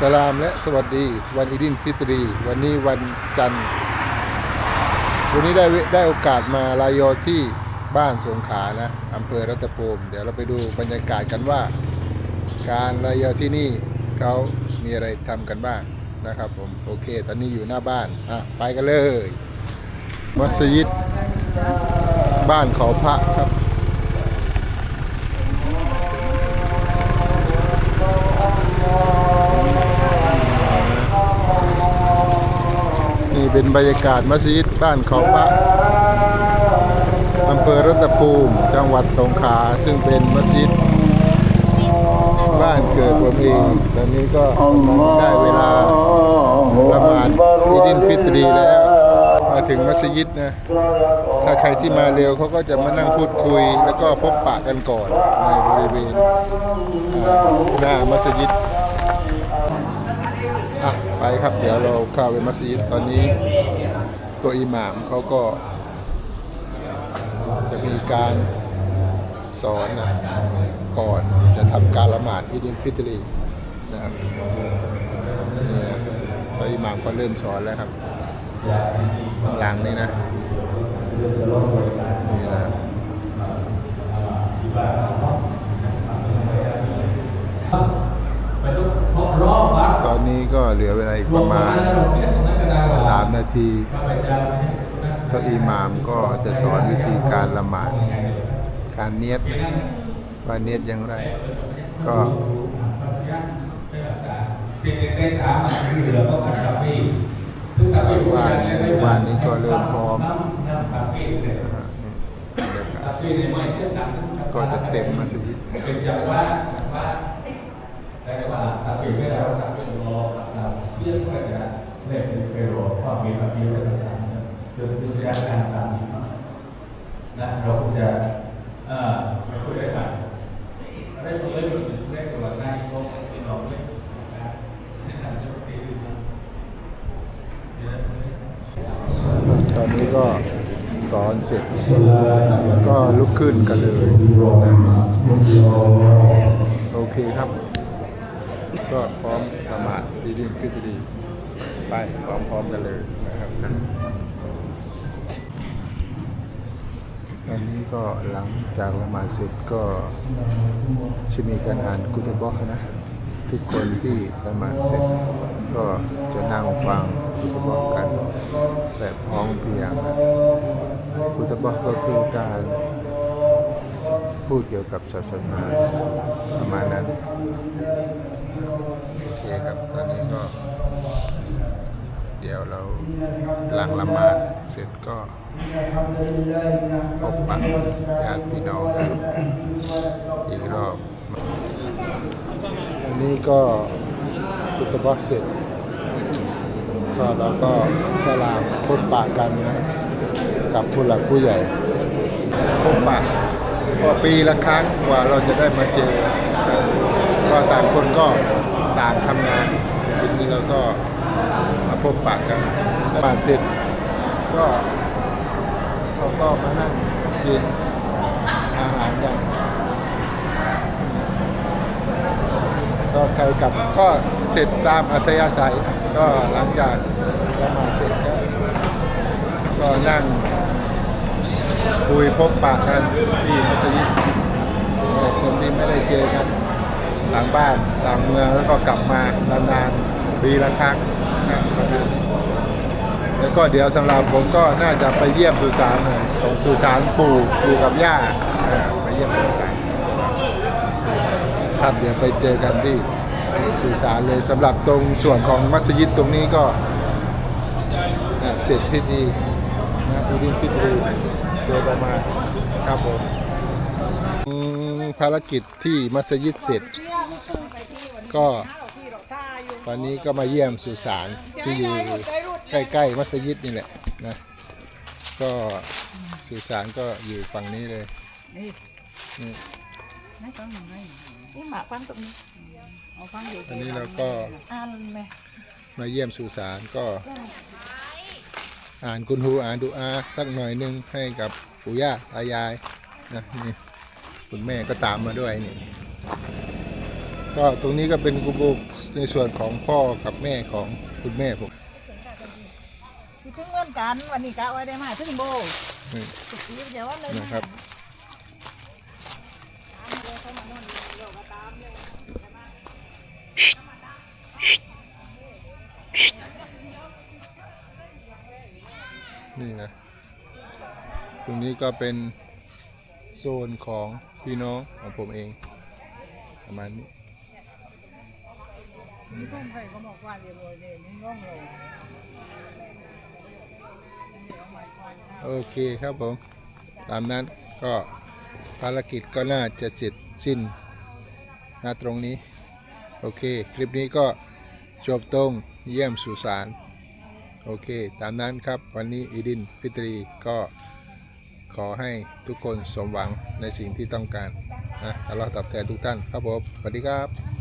สลามและสวัสดี วันอีดินฟิตรี วันนี้วันจันทร์ วันนี้ได้ได้โอกาสมาลายอที่บ้านสงขานะอำเภอรัตภูมิ เดี๋ยวเราไปดูบรรยากาศกันว่า การลายอที่นี่เขามีอะไรทำกันบ้างนะครับผมโอเค ตอนนี้อยู่หน้าบ้านอะไปกันเลย มัสยิดบ้านเขาพระครับ เป็นบรรยากาศมัสยิดบ้านเขาพระอำเภอรัตภูมิ จังหวัดสงขลาซึ่งเป็นมัสยิดบ้านเกิดผมเองตอนนี้ก็ได้เวลาละหมาดอีดินฟิตรีแล้วมาถึงมัสยิดนะ ถ้าใครที่มาเร็วเขาก็จะมานั่งพูดคุย แล้วก็พบปะกันก่อนในบริเวณหน้ามัสยิด อะไปครับเดี๋ยวเราเข้าไปมัสยิดตอนนี้ตัวอิหม่ามเขาก็ จะมีการสอนนะก่อนจะทำการละหมาดอีดินฟิตรีนะครับนี่นะตัวอิหม่ามก็เริ่มสอนแล้วครับข้างหลังนี่นะนี่นะ อนนี้ก็เหลือเวลาอีกประมาณ 3 นาที ตัวอิหมามก็จะสอนวิธีการละหมาด การเนียดว่าเนียดอย่างไร ก็ว่าในวันนี้ก็เริ่มพร้อมก็จะเต็มมัสยิดเป็นอย่างว่าว่า นรอเราเที่ยงก็จะเล่นเป็นเฟโรว่ามีแบบนี้อะไรต่างๆจนถึงการการตามนี้นะเราคงจะเอ่อไม่คุยได้ไหมได้ตัวเล่นเล่นตัวหน้าอีกคนเป็นหลอกเลยนะครับนี่ทำจะตีดึงนะเดี๋ยตอนนี้ก็สอนเสร็จก็ลุกขึ้นกันเลยนะโอเคครับ ก็พร้อมละหมาดดีดินฟิตรีไปพร้อมๆกันเลยนะครับอันนี้ก็หลังจากละหมาดเสร็จก็จะมีการอ่านกุตบะนะ ทุกคนที่ละหมาดเสร็จก็จะนั่งฟังกุตบะกันแบบพร้อมเพียงนะกุตบะก็คือการพูดเกี่ยวกับศาสนาประมาณนั้น เดี๋ยวเราหลังละหมาดเสร็จก็พบปะญาติพี่น้องกันอีกรอบ อันนี้ก็พุทธบักเสร็จก็เราก็สลามพบปะกันนะกับผู้หลักผู้ใหญ่พบปะว่าปีละครั้งกว่าเราจะได้มาเจอกันก็ต่างคนก็ต่างทำงานทีนี้เราก็ มาพบปะกันมาเสร็จก็เขาก็มานั่งกินอาหารกันก็ใครกลับก็เสร็จตามอัธยาศัย ก็หลังจากละหมาดเสร็จก็ก็นั่งคุยพบปะกันที่มัสยิดคนที่ไม่ได้เจอกันหลังบ้านหลังเมืองแล้วก็กลับมานานๆปีละครั้ง แล้วก็เดี๋ยวสำหรับผมก็น่าจะไปเยี่ยมสุสานหน่อยของสุสานปู่ปู่กับย่าไปเยี่ยมสุสานครับเดี๋ยวไปเจอกันที่สุสานเลยสำหรับตรงส่วนของมัสยิดตรงนี้ก็เสร็จพิธีนะอูดินฟิตรีโดยประมาณครับผมภารกิจที่มัสยิดเสร็จก็ ตอนนี้ก็มาเยี่ยมสุสานที่อยู่ใกล้ๆมัสยิดนี่แหละนะก็สุสานก็อยู่ฝั่งนี้เลยนี่นี่ไม่ต้องไม่นี่หมาฟังตรงนี้เอาฟังอยู่อันนี้เราก็อ่านไหมมาเยี่ยมสุสานก็ อ่านคุณฮูอ่านดูอาสักหน่อยหนึงให้กับปู่ย่าตายายนะนี่คุณแม่ก็ตามมาด้วยนี่ก็ตรงนี้ก็เป็นกุโบ ในส่วนของพ่อกับแม่ของคุณแม่ผมที่ถึงเงินกันวันนี้กะไว้ได้มาถึงโบนี่สิบปีเดี๋ยวว่าเลยนะครับนี่นะ ตรงนี้ก็เป็นโซนของพี่น้องของผมเอง ประมาณนี้ มีเพื่อนเคยเขาบอกว่าเรียนรวยเลยนี่ง่วงลยโอเคครับผม ตามนั้นก็ภารกิจก็น่าจะเสร็จสิ้นณตรงนี้ โอเค คลิปนี้ก็จบตรงเยี่ยมสุสานโอเค ตามนั้นครับ วันนี้อีดินพิตรีก็ขอให้ทุกคนสมหวังในสิ่งที่ต้องการนะอัลลอฮ์ตอบแทนทุกท่านครับผมสวัสดีครับ